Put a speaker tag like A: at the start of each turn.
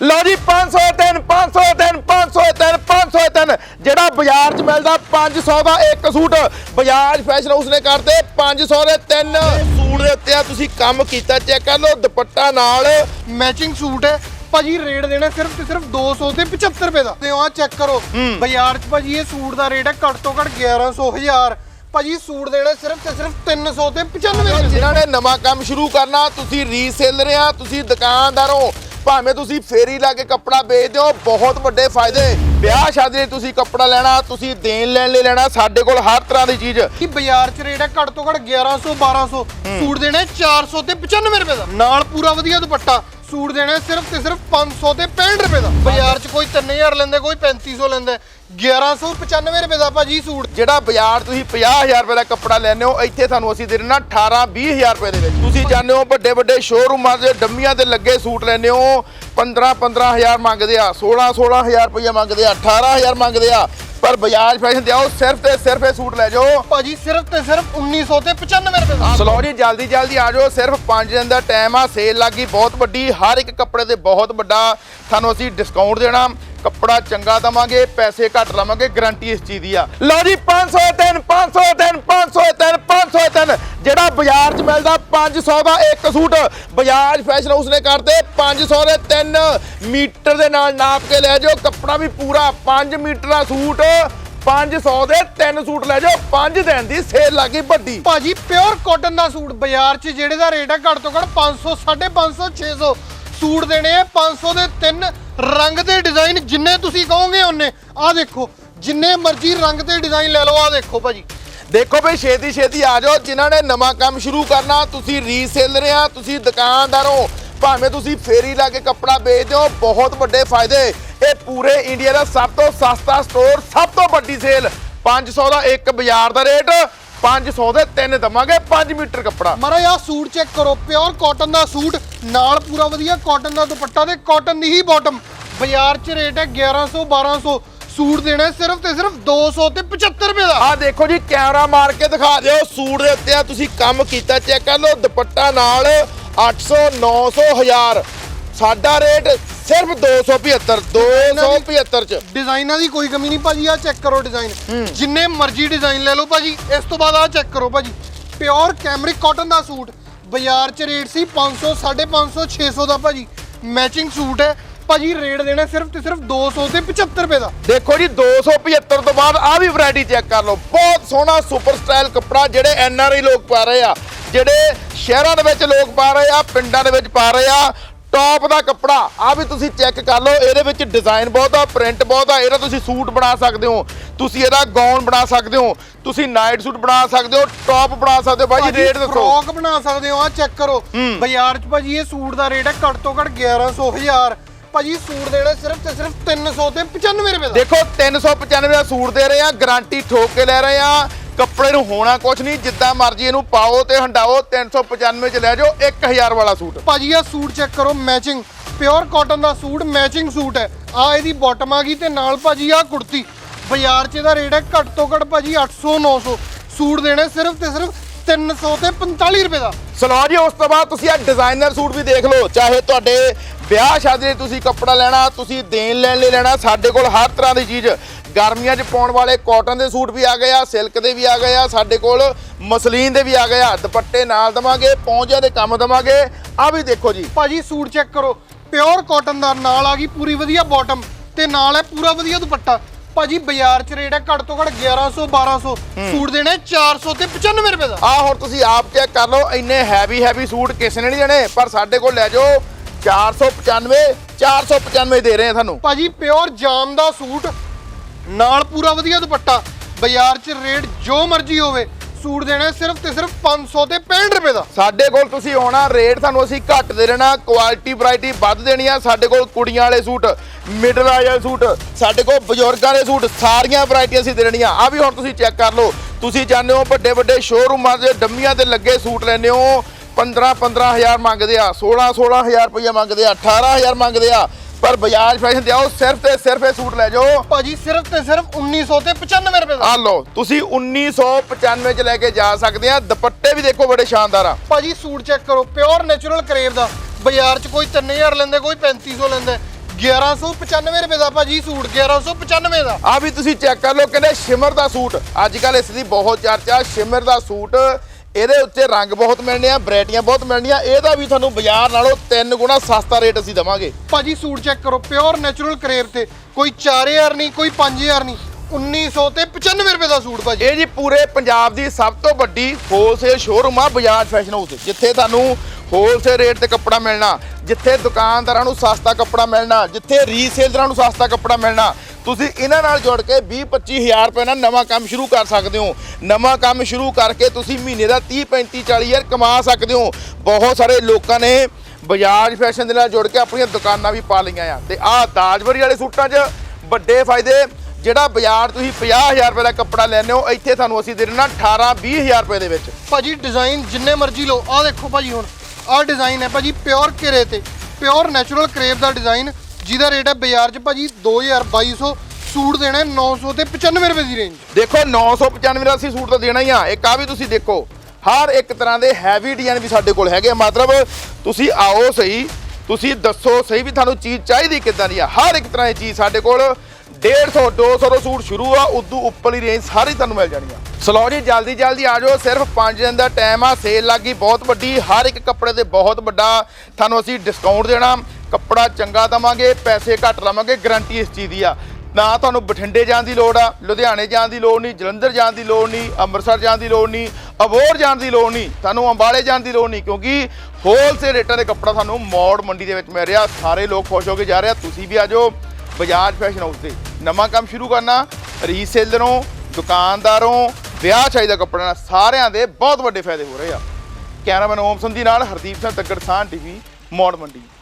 A: ਲਓ ਜੀ 503 503 503 503 ਜਿਹੜਾ ਬਾਜ਼ਾਰ 'ਚ ਮਿਲਦਾ 500 ਦਾ ਇੱਕ ਸੂਟ ਬਜਾਜ ਫੈਸ਼ਨ ਹਾਊਸ ਨੇ ਕਰਤੇ 500 ਦੇ ਤਿੰਨ। ਸੂਟ ਦੇ ਉੱਤੇ ਆ ਤੁਸੀਂ ਕੰਮ ਕੀਤਾ ਚੈੱਕ ਕਰ ਲਓ ਦੁਪੱਟਾ ਨਾਲ
B: ਮੈਚਿੰਗ ਸੂਟ ਹੈ। ਭਾਜੀ ਰੇਟ ਦੇਣਾ ਸਿਰਫ ਤੇ ਸਿਰਫ 200 ਤੇ 75 ਰੁਪਏ ਦਾ। ਤੇ ਆ ਚੈੱਕ ਕਰੋ। ਬਾਜ਼ਾਰ 'ਚ ਭਾਜੀ ਇਹ ਸੂਟ ਦਾ ਰੇਟ ਹੈ ਘੱਟ ਤੋਂ ਘੱਟ 1100 1000 ਭਾਜੀ ਸੂਟ ਦੇਣਾ ਸਿਰਫ ਤੇ ਸਿਰਫ 300 ਤੇ 95 ਰੁਪਏ
A: ਜਿਨ੍ਹਾਂ ਨੇ ਨਵਾਂ ਕੰਮ ਸ਼ੁਰੂ ਕਰਨਾ ਤੁਸੀਂ ਰੀਸੇਲਰ ਆ ਤੁਸੀਂ ਦੁਕਾਨਦਾਰ ਹੋ। ਭਾਵੇਂ ਤੁਸੀਂ ਫੇਰੀ ਲਾ ਕੇ ਕੱਪੜਾ ਵੇਚਦੇ ਹੋ ਬਹੁਤ ਵੱਡੇ ਫਾਇਦੇ। ਵਿਆਹ ਸ਼ਾਦੀ ਲਈ ਤੁਸੀਂ ਕੱਪੜਾ ਲੈਣਾ ਤੁਸੀਂ ਦੇਣ ਲੈਣ ਲਈ ਲੈਣਾ ਸਾਡੇ ਕੋਲ ਹਰ ਤਰ੍ਹਾਂ ਦੀ ਚੀਜ਼।
B: ਕੀ ਬਾਜ਼ਾਰ 'ਚ ਰੇਟ ਹੈ ਘੱਟ ਤੋਂ ਘੱਟ 1100 1200 ਸੂਟ ਦੇਣੇ 400 ਤੇ 95 ਰੁਪਏ ਦਾ। ਨਾਲ ਪੂਰਾ ਵਧੀਆ ਦੁਪੱਟਾ। ਸੂਟ ਦੇਣਾ ਸਿਰਫ ਤੇ ਸਿਰਫ 500 ਤੇ 65 ਰੁਪਏ ਦਾ। ਬਾਜ਼ਾਰ 'ਚ ਕੋਈ 3000 ਲੈਂਦਾ, ਕੋਈ 3500 ਲੈਂਦਾ 1195 ਰੁਪਏ ਦਾ ਭਾਜੀ ਸੂਟ।
A: ਜਿਹੜਾ ਬਾਜ਼ਾਰ ਤੁਸੀਂ 50000 ਰੁਪਏ ਦਾ ਕੱਪੜਾ ਲੈਂਦੇ ਹੋ, ਇੱਥੇ ਤੁਹਾਨੂੰ ਅਸੀਂ ਦੇ ਦੇਣਾ 18 20000 ਰੁਪਏ ਦੇ ਵਿੱਚ। ਤੁਸੀਂ ਜਾਂਦੇ ਹੋ ਵੱਡੇ ਵੱਡੇ ਸ਼ੋਰੂਮਾਂ ਦੇ, ਡੰਮੀਆਂ ਤੇ ਲੱਗੇ ਸੂਟ ਲੈਂਦੇ ਹੋ 15 15000 ਮੰਗਦੇ ਆ 16 16000 ਰੁਪਏ ਮੰਗਦੇ ਆ 18000 ਮੰਗਦੇ ਆ। ਪਰ ਬਜਾਜ ਫੈਸ਼ਨ ਤੇ ਆਓ ਸਿਰਫ ਤੇ ਸਿਰਫ ਇਹ ਸੂਟ ਲੈ ਜਾਓ।
B: ਭਾਜੀ ਸਿਰਫ ਤੇ ਸਿਰਫ 1900 ਤੇ 95 ਰੁਪਏ ਦਾ।
A: ਸਲੋ ਜੀ ਜਲਦੀ ਜਲਦੀ ਆ ਜਾਓ ਸਿਰਫ 5 ਦਿਨ ਦਾ ਟਾਈਮ ਆ ਸੇਲ ਲੱਗੀ ਬਹੁਤ ਵੱਡੀ ਹਰ ਇੱਕ ਕੱਪੜੇ ਤੇ ਬਹੁਤ ਵੱਡਾ ਤੁਹਾਨੂੰ ਅਸੀਂ ਡਿਸਕਾਊਂਟ ਦੇਣਾ। ਕੱਪੜਾ ਚੰਗਾ ਦਵਾਂਗੇ, ਪੈਸੇ ਘੱਟ ਲਵਾਂਗੇ ਗਾਰੰਟੀ ਇਸ ਚੀਜ਼ ਦੀ ਆ। ਲਓ ਜੀ 503 503 503 503 ਜਿਹੜਾ ਬਾਜ਼ਾਰ 'ਚ ਮਿਲਦਾ 500 ਦਾ ਇੱਕ ਸੂਟ। ਬਜਾਜ ਫੈਸ਼ਨ ਹਾਊਸ ਨੇ ਕਰਤੇ 500 ਦੇ ਤਿੰਨ। ਮੀਟਰ ਦੇ ਨਾਲ ਨਾਪ ਕੇ ਲੈ ਜਾਓ, ਕੱਪੜਾ ਵੀ ਪੂਰਾ 5 ਮੀਟਰ ਦਾ ਸੂਟ। 500 ਦੇ ਤਿੰਨ ਸੂਟ ਲੈ ਜਾਓ 5 ਦਿਨ ਦੀ ਸੇਲ ਲੱਗੀ ਵੱਡੀ।
B: ਭਾਜੀ ਪਿਓਰ ਕਾਟਨ ਦਾ ਸੂਟ ਬਾਜ਼ਾਰ 'ਚ, ਜਿਹੜੇ ਦਾ ਰੇਟ ਹੈ ਘੱਟ ਤੋਂ ਘੱਟ 500 550 600 ਸੂਟ ਦੇਣੇ ਆ 500 ਦੇ ਤਿੰਨ ਰੰਗ ਦੇ ਡਿਜ਼ਾਈਨ ਜਿੰਨੇ ਤੁਸੀਂ ਕਹੋਗੇ ਉਹਨੇ। ਆਹ ਦੇਖੋ, ਜਿੰਨੇ ਮਰਜ਼ੀ ਰੰਗ ਦੇ ਡਿਜ਼ਾਈਨ ਲੈ ਲਓ, ਆਹ ਦੇਖੋ ਭਾਜੀ।
A: ਦੇਖੋ ਬਈ ਛੇਤੀ ਛੇਤੀ ਆ ਜਾਓ, ਜਿਨ੍ਹਾਂ ਨੇ ਨਵਾਂ ਕੰਮ ਸ਼ੁਰੂ ਕਰਨਾ, ਤੁਸੀਂ ਰੀਸੇਲਰ ਆ, ਤੁਸੀਂ ਦੁਕਾਨਦਾਰ ਹੋ, ਭਾਵੇਂ ਤੁਸੀਂ ਫੇਰੀ ਲਾ ਕੇ ਕੱਪੜਾ ਵੇਚਦੇ ਹੋ, ਬਹੁਤ ਵੱਡੇ ਫਾਇਦੇ। ਇਹ ਪੂਰੇ ਇੰਡੀਆ ਦਾ ਸਭ ਤੋਂ ਸਸਤਾ ਸਟੋਰ ਸਭ ਤੋਂ ਵੱਡੀ ਸੇਲ 500 ਦਾ ਇੱਕ ਬਾਜ਼ਾਰ ਦਾ ਰੇਟ 500 ਦੇ ਤਿੰਨ ਦਵਾਂਗੇ 5 ਮੀਟਰ ਕੱਪੜਾ।
B: ਮਹਾਰਾਜ, ਆਹ ਸੂਟ ਚੈੱਕ ਕਰੋ ਪਿਓਰ ਕਾਟਨ ਦਾ ਸੂਟ ਨਾਲ ਪੂਰਾ ਵਧੀਆ ਕਾਟਨ ਦਾ ਦੁਪੱਟਾ ਤੇ ਕਾਟਨ ਦੀ ਹੀ ਬਾਟਮ ਬਾਜ਼ਾਰ 'ਚ ਰੇਟ ਹੈ 1100 1200 ਸੂਟ ਦੇਣਾ ਹੈ ਸਿਰਫ ਤੇ ਸਿਰਫ 200 ਤੇ 75 ਰੁਪਏ ਦਾ।
A: ਆ ਦੇਖੋ ਜੀ ਕੈਮਰਾ ਮਾਰ ਕੇ ਦਿਖਾ ਦਿਓ। ਸੂਟ ਦੇ ਉੱਤੇ ਆ ਤੁਸੀਂ ਕੰਮ ਕੀਤਾ ਚੈੱਕ ਕਰ ਲਓ। ਦੁਪੱਟਾ ਨਾਲ 800 900 1000 ਸਾਡਾ ਰੇਟ ਸਿਰਫ 275 275 ਚ।
B: ਡਿਜ਼ਾਈਨਾਂ ਦੀ ਕੋਈ ਕਮੀ ਨਹੀਂ ਭਾਜੀ ਆ ਚੈੱਕ ਕਰੋ ਡਿਜ਼ਾਈਨ ਜਿੰਨੇ ਮਰਜ਼ੀ ਡਿਜ਼ਾਈਨ ਲੈ ਲਓ ਭਾਜੀ ਇਸ ਤੋਂ ਬਾਅਦ ਆ ਚੈੱਕ ਕਰੋ ਭਾਜੀ। ਪਿਓਰ ਕੈਮਰਿਕ ਕਾਟਨ ਦਾ ਸੂਟ। ਬਾਜ਼ਾਰ 'ਚ ਰੇਟ ਸੀ 500 550 600 ਦਾ ਭਾਜੀ। ਮੈਚਿੰਗ ਸੂਟ ਹੈ। ਭਾਜੀ, ਰੇਟ ਦੇਣਾ ਸਿਰਫ ਤੇ ਸਿਰਫ 200 ਤੇ 75 ਰੁਪਏ ਦਾ।
A: ਦੇਖੋ ਜੀ 275 ਤੋਂ ਬਾਅਦ ਆ ਵੀ ਵੈਰਾਈਟੀ ਚੈੱਕ ਕਰ ਲਓ। ਬਹੁਤ ਸੋਹਣਾ ਸੁਪਰ ਸਟਾਈਲ ਕੱਪੜਾ ਜਿਹੜੇ ਐਨ ਆਰ ਆਈ ਲੋਕ ਪਾ ਰਹੇ ਆ, ਜਿਹੜੇ ਸ਼ਹਿਰਾਂ ਦੇ ਵਿੱਚ ਲੋਕ ਪਾ ਰਹੇ ਆ, ਪਿੰਡਾਂ ਦੇ ਵਿੱਚ ਪਾ ਰਹੇ ਆ ਟੌਪ ਦਾ ਕੱਪੜਾ ਆ ਵੀ ਤੁਸੀਂ ਚੈੱਕ ਕਰ ਲਓ। ਇਹਦੇ ਵਿੱਚ ਡਿਜ਼ਾਈਨ ਬਹੁਤ ਆ ਪ੍ਰਿੰਟ ਬਹੁਤ ਆ, ਇਹਦਾ ਤੁਸੀਂ ਸੂਟ ਬਣਾ ਸਕਦੇ ਹੋ। ਤੁਸੀਂ ਇਹਦਾ ਗਾਊਨ ਬਣਾ ਸਕਦੇ ਹੋ ਤੁਸੀਂ ਨਾਈਟ ਸੂਟ ਬਣਾ ਸਕਦੇ ਹੋ ਟੌਪ ਬਣਾ ਸਕਦੇ ਹੋ ਬਾਈ ਜੀ ਰੇਟ ਦੱਸੋ।
B: ਫਰੋਕ ਬਣਾ ਸਕਦੇ ਹੋ ਆ ਚੈੱਕ ਕਰੋ। ਬਾਜ਼ਾਰ 'ਚ ਭਾਜੀ ਇਹ ਸੂਟ ਦਾ ਰੇਟ ਹੈ ਘੱਟ ਤੋਂ ਘੱਟ 1100 1000 ਭਾਜੀ ਸੂਟ ਦੇਣਾ ਸਿਰਫ ਤੇ ਸਿਰਫ 300 ਤੇ 95 ਰੁਪਏ ਦਾ।
A: ਦੇਖੋ 395 ਦਾ ਸੂਟ ਦੇ ਰਹੇ ਆ ਗਾਰੰਟੀ ਠੋਕ ਕੇ ਲੈ ਰਹੇ ਆ। ਕੱਪੜੇ ਨੂੰ ਹੋਣਾ ਕੁਝ ਨਹੀਂ ਜਿੱਦਾਂ ਮਰਜ਼ੀ ਇਹਨੂੰ ਪਾਓ ਤੇ ਹੰਡਾਓ 395 ਚ ਲੈ ਜਾਓ 1000 ਵਾਲਾ ਸੂਟ।
B: ਭਾਜੀ ਆ ਸੂਟ ਚੈੱਕ ਕਰੋ ਮੈਚਿੰਗ ਪਿਓਰ ਕਾਟਨ ਦਾ ਸੂਟ ਮੈਚਿੰਗ ਸੂਟ ਹੈ। ਆ ਇਹਦੀ ਬਾਟਮ ਆ ਗਈ ਤੇ ਨਾਲ ਭਾਜੀ ਆ ਕੁੜਤੀ। ਬਾਜ਼ਾਰ 'ਚ ਇਹਦਾ ਰੇਟ ਹੈ ਘੱਟ ਤੋਂ ਘੱਟ ਭਾਜੀ 800 900 ਸੂਟ ਦੇਣੇ ਸਿਰਫ ਤੇ ਸਿਰਫ 300 ਤੇ 45 ਰੁਪਏ ਦਾ।
A: ਸਲੋ ਜੀ ਉਸ ਤੋਂ ਬਾਅਦ ਤੁਸੀਂ ਆ ਡਿਜ਼ਾਈਨਰ ਸੂਟ ਵੀ ਦੇਖ ਲਓ ਚਾਹੇ ਤੁਹਾਡੇ ਵਿਆਹ ਸ਼ਾਦੀ ਲਈ ਤੁਸੀਂ ਕੱਪੜਾ ਲੈਣਾ ਤੁਸੀਂ ਦੇਣ ਲੈਣ ਲਈ ਲੈਣਾ ਸਾਡੇ ਕੋਲ ਹਰ ਤਰ੍ਹਾਂ ਦੀ ਚੀਜ਼। ਗਰਮੀਆਂ 'ਚ ਪਾਉਣ ਵਾਲੇ ਕਾਟਨ ਦੇ ਸੂਟ ਵੀ ਆ ਗਏ ਆ ਸਿਲਕ ਦੇ ਵੀ ਆ ਗਏ ਆ ਸਾਡੇ ਕੋਲ ਮਸਲੀਨ ਦੇ ਵੀ ਆ ਗਏ ਆ। ਦੁਪੱਟੇ ਨਾਲ ਦਵਾਂਗੇ ਪੌਂਜਿਆਂ ਦੇ ਕੰਮ ਦਵਾਂਗੇ। ਆ ਵੀ ਦੇਖੋ ਜੀ।
B: ਭਾਜੀ ਸੂਟ ਚੈੱਕ ਕਰੋ। ਪਿਓਰ ਕਾਟਨ ਦਾ ਨਾਲ ਆ ਗਈ ਪੂਰੀ ਵਧੀਆ ਬਾਟਮ ਤੇ ਨਾਲ ਹੈ ਪੂਰਾ ਵਧੀਆ ਦੁਪੱਟਾ। ਭਾਜੀ ਬਾਜ਼ਾਰ 'ਚ ਰੇਟ ਹੈ ਘੱਟ ਤੋਂ ਘੱਟ 1100 1200 ਸੂਟ ਦੇਣੇ 400 ਤੇ 95 ਰੁਪਏ ਦਾ।
A: ਆ ਹੁਣ ਤੁਸੀਂ ਆਪ ਚੈੱਕ ਕਰ ਲਓ ਇੰਨੇ ਹੈਵੀ ਹੈਵੀ ਸੂਟ ਕਿਸੇ ਨੇ ਨਹੀਂ ਦੇਣੇ ਪਰ ਸਾਡੇ ਕੋਲ ਲੈ ਜਾਓ 495 495 ਦੇ ਰਹੇ ਆ ਤੁਹਾਨੂੰ।
B: ਭਾਜੀ ਪਿਓਰ ਜਾਮ ਦਾ ਸੂਟ ਨਾਲ ਪੂਰਾ ਵਧੀਆ ਦੁਪੱਟਾ। ਬਾਜ਼ਾਰ 'ਚ ਰੇਟ ਜੋ ਮਰਜ਼ੀ ਹੋਵੇ ਸੂਟ ਦੇਣਾ ਸਿਰਫ ਤੇ ਸਿਰਫ 500 ਤੇ 65 ਰੁਪਏ ਦਾ।
A: ਸਾਡੇ ਕੋਲ ਤੁਸੀਂ ਆਉਣਾ, ਰੇਟ ਤੁਹਾਨੂੰ ਅਸੀਂ ਘੱਟ ਦੇ ਦੇਣਾ ਕੁਆਲਿਟੀ ਵੈਰਾਈਟੀ ਵੱਧ ਦੇਣੀ ਆ। ਸਾਡੇ ਕੋਲ ਕੁੜੀਆਂ ਵਾਲੇ ਸੂਟ ਮਿਡਲ ਵਾਲੇ ਸੂਟ, ਸਾਡੇ ਕੋਲ ਬਜ਼ੁਰਗਾਂ ਵਾਲੇ ਸੂਟ, ਸਾਰੀਆਂ ਵੈਰਾਈਟੀਆਂ ਅਸੀਂ ਦੇ ਦੇਣੀਆਂ। ਆ ਵੀ ਹੁਣ ਤੁਸੀਂ ਚੈੱਕ ਕਰ ਲਓ। ਤੁਸੀਂ ਜਾਣਦੇ ਹੋ ਵੱਡੇ ਵੱਡੇ ਸ਼ੋਰੂਮਾਂ ਦੇ, ਡੰਮੀਆਂ ਤੇ ਲੱਗੇ ਸੂਟ ਲੈਂਦੇ ਹੋ। 15 15000 ਮੰਗਦੇ ਆ 16 16000 ਰੁਪਏ ਮੰਗਦੇ ਆ 18000 ਮੰਗਦੇ ਆ। ਪਰ ਬਜਾਜ ਫੈਸ਼ਨ ਤੇ ਆਓ ਸਿਰਫ ਤੇ ਸਿਰਫ ਇਹ ਸੂਟ ਲੈ ਜਾਓ।
B: ਭਾਜੀ ਸਿਰਫ ਤੇ ਸਿਰਫ 1900 ਤੇ 95 ਰੁਪਏ ਦਾ।
A: ਆ ਲਓ ਤੁਸੀਂ 1995 ਚ ਲੈ ਕੇ ਜਾ ਸਕਦੇ ਆ। ਦੁਪੱਟੇ ਵੀ ਦੇਖੋ ਬੜੇ ਸ਼ਾਨਦਾਰ ਆ।
B: ਭਾਜੀ ਸੂਟ ਚੈੱਕ ਕਰੋ ਪਿਓਰ ਨੇਚਰਲ ਕਰੇਵ ਦਾ। ਬਾਜ਼ਾਰ 'ਚ ਕੋਈ 3000 ਲੈਂਦੇ ਕੋਈ 3500 ਲੈਂਦਾ। 1195 ਰੁਪਏ ਦਾ ਭਾਜੀ ਸੂਟ 1195 ਦਾ।
A: ਆ ਵੀ ਤੁਸੀਂ ਚੈੱਕ ਕਰ ਲਓ ਕਹਿੰਦੇ ਸ਼ਿਮਰ ਦਾ ਸੂਟ। ਅੱਜ ਕੱਲ ਇਸ ਦੀ ਬਹੁਤ ਚਰਚਾ ਸ਼ਿਮਰ ਦਾ ਸੂਟ ਇਹਦੇ ਉੱਤੇ ਰੰਗ ਬਹੁਤ ਮਿਲਣੇ ਆ ਵੈਰਾਈਟੀਆਂ ਬਹੁਤ ਮਿਲਣੀਆਂ। ਇਹਦਾ ਵੀ ਤੁਹਾਨੂੰ ਬਾਜ਼ਾਰ ਨਾਲੋਂ 3 ਗੁਣਾ ਸਸਤਾ ਰੇਟ ਅਸੀਂ ਦਵਾਂਗੇ।
B: ਭਾਜੀ ਸੂਟ ਚੈੱਕ ਕਰੋ ਪਿਓਰ ਨੈਚੁਰਲ ਕਰੇਪ ਤੇ। ਕੋਈ 4000 ਨਹੀਂ ਕੋਈ 5000 ਨਹੀਂ। 1900 ਤੇ 95 ਰੁਪਏ ਦਾ ਸੂਟ ਭਾਜੀ।
A: ਇਹ ਜੀ ਪੂਰੇ ਪੰਜਾਬ ਦੀ ਸਭ ਤੋਂ ਵੱਡੀ ਹੋਲਸੇਲ ਸ਼ੋਰੂਮ ਆ ਬਜਾਜ ਫੈਸ਼ਨ ਹਾਊਸ ਜਿੱਥੇ ਤੁਹਾਨੂੰ ਹੋਲਸੇਲ ਰੇਟ ਤੇ ਕੱਪੜਾ ਮਿਲਣਾ, ਜਿੱਥੇ ਦੁਕਾਨਦਾਰਾਂ ਨੂੰ ਸਸਤਾ ਕੱਪੜਾ ਮਿਲਣਾ, ਜਿੱਥੇ ਰੀਸੇਲਰਾਂ ਨੂੰ ਸਸਤਾ ਕੱਪੜਾ ਮਿਲਣਾ, ਤੁਸੀਂ ਇਹਨਾਂ ਨਾਲ ਜੁੜ ਕੇ 20 25000 ਰੁਪਏ ਨਾਲ ਨਵਾਂ ਕੰਮ ਸ਼ੁਰੂ ਕਰ ਸਕਦੇ ਹੋ। ਨਵਾਂ ਕੰਮ ਸ਼ੁਰੂ ਕਰਕੇ ਤੁਸੀਂ ਮਹੀਨੇ ਦਾ 30 35 40000 ਕਮਾ ਸਕਦੇ ਹੋ। ਬਹੁਤ ਸਾਰੇ ਲੋਕਾਂ ਨੇ ਬਜਾਜ ਫੈਸ਼ਨ ਦੇ ਨਾਲ ਜੁੜ ਕੇ ਆਪਣੀਆਂ ਦੁਕਾਨਾਂ ਵੀ ਪਾ ਲਈਆਂ ਆ। ਤੇ ਆਹ ਦਾਜਵਰੀ ਵਾਲੇ ਸੂਟਾਂ 'ਚ ਵੱਡੇ ਫਾਇਦੇ, ਜਿਹੜਾ ਬਾਜ਼ਾਰ ਤੁਸੀਂ 50000 ਰੁਪਏ ਦਾ ਕੱਪੜਾ ਲੈਂਦੇ ਹੋ, ਇੱਥੇ ਤੁਹਾਨੂੰ ਅਸੀਂ ਦੇ ਦੇਣਾ 18 20000 ਰੁਪਏ ਦੇ ਵਿੱਚ।
B: ਭਾਜੀ ਡਿਜ਼ਾਈਨ ਜਿੰਨੇ ਮਰਜ਼ੀ ਲਓ। ਆਹ ਦੇਖੋ ਭਾਜੀ ਹੁਣ। ਆਹ ਡਿਜ਼ਾਈਨ ਹੈ ਭਾਜੀ ਪਿਓਰ ਘੇਰੇ ਤੇ ਪਿਓਰ ਨੈਚੁਰਲ ਕਰੇਪ ਦਾ ਡਿਜ਼ਾਈਨ ਜਿਹਦਾ ਰੇਟ ਹੈ ਬਾਜ਼ਾਰ 'ਚ ਭਾਜੀ 2200 ਸੂਟ ਦੇਣਾ ਹੈ 900 ਤੇ 95 ਰੁਪਏ ਦੀ ਰੇਂਜ
A: ਦੇਖੋ 995 ਦਾ ਅਸੀਂ ਸੂਟ ਤਾਂ ਦੇਣਾ ਹੀ ਆ। ਇੱਕ ਆ ਵੀ ਤੁਸੀਂ ਦੇਖੋ, ਹਰ ਇੱਕ ਤਰ੍ਹਾਂ ਦੇ ਹੈਵੀ ਡਿਜ਼ਾਈਨ ਵੀ ਸਾਡੇ ਕੋਲ ਹੈਗੇ ਆ। ਮਤਲਬ ਤੁਸੀਂ ਆਓ ਸਹੀ, ਤੁਸੀਂ ਦੱਸੋ ਸਹੀ ਵੀ ਤੁਹਾਨੂੰ ਚੀਜ਼ ਚਾਹੀਦੀ ਕਿੱਦਾਂ ਦੀ ਆ। ਹਰ ਇੱਕ ਤਰ੍ਹਾਂ ਦੀ ਚੀਜ਼ ਸਾਡੇ ਕੋਲ 150 200 ਤੋਂ ਸੂਟ ਸ਼ੁਰੂ ਆ, ਉਦੋਂ ਉੱਪਰਲੀ ਰੇਂਜ ਸਾਰੀ ਤੁਹਾਨੂੰ ਮਿਲ ਜਾਣੀ ਆ ਸਲੋ ਜੀ, ਜਲਦੀ ਜਲਦੀ ਆ ਜਾਓ, ਸਿਰਫ 5 ਦਿਨ ਦਾ ਟਾਈਮ ਆ ਸੇਲ ਲੱਗੀ ਬਹੁਤ ਵੱਡੀ, ਹਰ ਇੱਕ ਕੱਪੜੇ ਤੇ ਬਹੁਤ ਵੱਡਾ, ਤੁਹਾਨੂੰ ਅਸੀਂ ਡਿਸਕਾਊਂਟ ਦੇਣਾ, ਕੱਪੜਾ ਚੰਗਾ ਦਵਾਂਗੇ, ਪੈਸੇ ਘੱਟ ਲਵਾਂਗੇ ਗਾਰੰਟੀ ਇਸ ਚੀਜ਼ ਦੀ ਆ। ਨਾ ਤੁਹਾਨੂੰ ਬਠਿੰਡੇ ਜਾਣ ਦੀ ਲੋੜ ਆ, ਲੁਧਿਆਣੇ ਜਾਣ ਦੀ ਲੋੜ ਨਹੀਂ, ਜਲੰਧਰ ਜਾਣ ਦੀ ਲੋੜ ਨਹੀਂ, ਅੰਮ੍ਰਿਤਸਰ ਜਾਣ ਦੀ ਲੋੜ ਨਹੀਂ, ਅਬੋਹਰ ਜਾਣ ਦੀ ਲੋੜ ਨਹੀਂ, ਤੁਹਾਨੂੰ ਅੰਬਾਲੇ ਜਾਣ ਦੀ ਲੋੜ ਨਹੀਂ, ਕਿਉਂਕਿ ਹੋਲਸੇਲ ਰੇਟਾਂ ਦੇ ਕੱਪੜਾ ਤੁਹਾਨੂੰ ਮੌੜ ਮੰਡੀ ਦੇ ਵਿੱਚ ਮਿਲ ਰਿਹਾ, ਸਾਰੇ ਲੋਕ ਖੁਸ਼ ਹੋ ਕੇ ਜਾ ਰਹੇ ਆ, ਤੁਸੀਂ ਵੀ ਆ ਜਾਓ। ਬਜਾਜ ਫੈਸ਼ਨ ਹਾਊਸ ਤੇ। ਨਵਾਂ ਕੰਮ ਸ਼ੁਰੂ ਕਰਨਾ ਰੀਸੇਲਰੋਂ ਦੁਕਾਨਦਾਰੋਂ ਵਿਆਹ ਚਾਹੀਦਾ ਕੱਪੜਾ ਨਾਲ ਸਾਰਿਆਂ ਦੇ ਬਹੁਤ ਵੱਡੇ ਫਾਇਦੇ ਹੋ ਰਹੇ ਆ। ਕੈਮਰਾਮੈਨ ਓਮ ਸੰਧੀ ਨਾਲ ਹਰਦੀਪ ਸਿੰਘ ਤੱਕੜ ਸਾਹ ਟੀਵੀ, ਮੌੜ ਮੰਡੀ।